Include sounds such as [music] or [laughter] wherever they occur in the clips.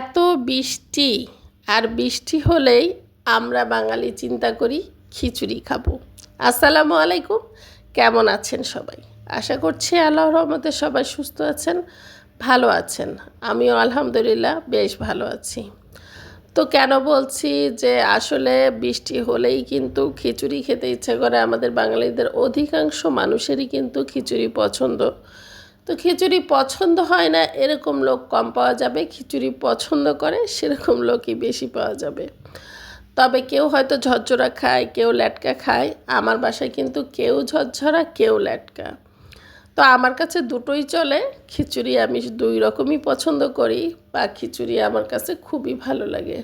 এত বৃষ্টি আর বৃষ্টি হলেই আমরা বাঙালি চিন্তা করি খিচুড়ি খাব। আসসালামু আলাইকুম, কেমন আছেন সবাই? আশা করছি আল্লাহ রহমতে সবাই সুস্থ আছেন, ভালো আছেন। আমিও আলহামদুলিল্লাহ বেশ ভালো আছি। তো কেন বলছি যে আসলে বৃষ্টি হলেই কিন্তু খিচুড়ি খেতে ইচ্ছে করে? আমাদের বাঙালিদের অধিকাংশ মানুষেরই কিন্তু খিচুড়ি পছন্দ। তো খিচুড়ি পছন্দ হয় না, এরকম লোক কম পাওয়া যাবে। খিচুড়ি পছন্দ করে, সেরকম লোকই বেশি পাওয়া যাবে। তবে কেউ হয়তো ঝরঝরা খায়, কেউ ল্যাটকা খায়। আমার বাসায় কিন্তু কেউ ঝরঝরা, কেউ ল্যাটকা। তো আমার কাছে দুটোই চলে। খিচুড়ি আমি দুই রকমই পছন্দ করি, বা খিচুড়ি আমার কাছে খুবই ভালো লাগে।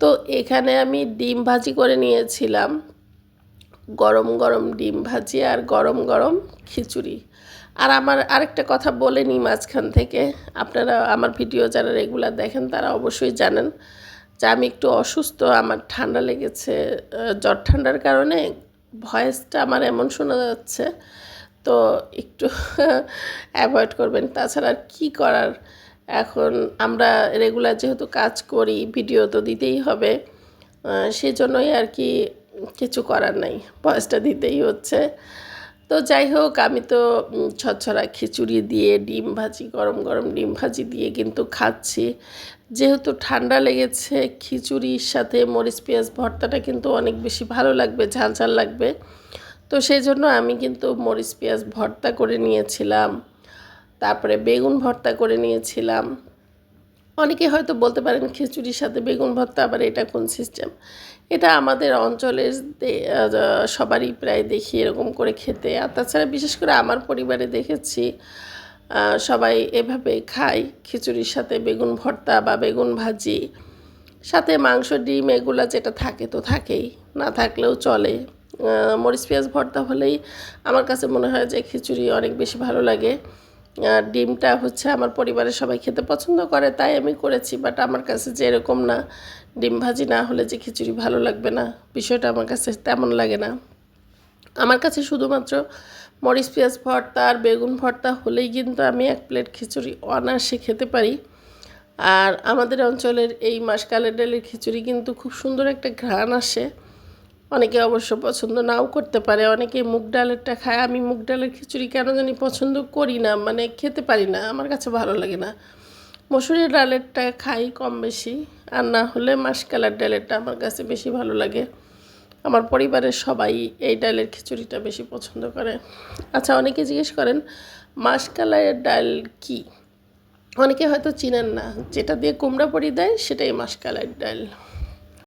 তো এখানে আমি ডিম ভাজি করে নিয়েছিলাম। গরম গরম ডিম ভাজি আর গরম গরম খিচুড়ি। আর আমার আরেকটা কথা বলে নিই মাঝখান থেকে। আপনারা আমার ভিডিও যারা রেগুলার দেখেন, তারা অবশ্যই জানেন যে আমি একটু অসুস্থ, আমার ঠান্ডা লেগেছে। জ্বর ঠান্ডার কারণে ভয়েসটা আমার এমন শোনা যাচ্ছে। তো একটু [laughs] অ্যাভয়েড করবেন। তাছাড়া আর কী করার? এখন আমরা রেগুলার যেহেতু কাজ করি, ভিডিও তো দিতেই হবে। সেজন্যই আর কি কিছু করার নাই। ভয়েসটা দিতেই হচ্ছে। তো যাই হোক আমি তো ছচ্ছরা খিচুড়ি দিয়ে, ডিম ভাজি, গরম গরম ডিম ভাজি দিয়ে কিন্তু খাচ্ছি। যেহেতু ঠান্ডা লেগেছে, খিচুড়ির সাথে মরিচ, পেঁয়াজ, ভর্তাটা কিন্তু অনেক বেশি ভালো লাগবে, ঝাল ঝাল লাগবে। তো সেই জন্য আমি কিন্তু মরিচ, পেঁয়াজ, ভর্তা করে নিয়েছিলাম। তারপরে বেগুন ভর্তা করে নিয়েছিলাম। অনেকে হয়তো বলতে পারেন খিচুড়ির সাথে বেগুন ভর্তা, আবার এটা কোন সিস্টেম এটা আমাদের অঞ্চলের সবারই প্রায় দেখি এরকম করে খেতে। আর তাছাড়া বিশেষ করে আমার পরিবারে দেখেছি সবাই এভাবে খায় খিচুড়ির সাথে বেগুন ভর্তা বা বেগুন ভাজি। সাথে মাংস, ডিম এগুলো যেটা থাকে তো থাকেই, না থাকলেও চলে। মরিচ, পেঁয়াজ ভর্তা হলেই আমার কাছে মনে হয় যে খিচুড়ি অনেক বেশি ভালো লাগে। ডিমটা হচ্ছে আমার পরিবারের সবাই খেতে পছন্দ করে, তাই আমি করেছি। বাট আমার কাছে যে এরকম না, ডিম ভাজি না হলে যে খিচুড়ি ভালো লাগবে না, বিষয়টা আমার কাছে তেমন লাগে না। আমার কাছে শুধুমাত্র মরিচ, পেঁয়াজ ভর্তা আর বেগুন ভর্তা হলেই কিন্তু আমি এক প্লেট খিচুড়ি অনায়াসে খেতে পারি। আর আমাদের অঞ্চলের এই মাসকালের ডালের খিচুড়ি কিন্তু খুব সুন্দর একটা ঘ্রাণ আসে। অনেকে অবশ্য পছন্দ নাও করতে পারে, অনেকে মুগ ডালেরটা খায়। আমি মুগ ডালের খিচুড়ি কেন জানি পছন্দ করি না মানে খেতে পারি না, আমার কাছে ভালো লাগে না। মসুরের ডালেরটা খাই কম বেশি, আর না হলে মাসকালার ডালেরটা আমার কাছে বেশি ভালো লাগে। আমার পরিবারের সবাই এই ডালের খিচুড়িটা বেশি পছন্দ করে। আচ্ছা অনেকে জিজ্ঞেস করেন মাসকালার ডাল কি? অনেকে হয়তো চিনেন না, যেটা দিয়ে কুমড়া পড়ি দেয়, সেটাই মাসকালার ডাল।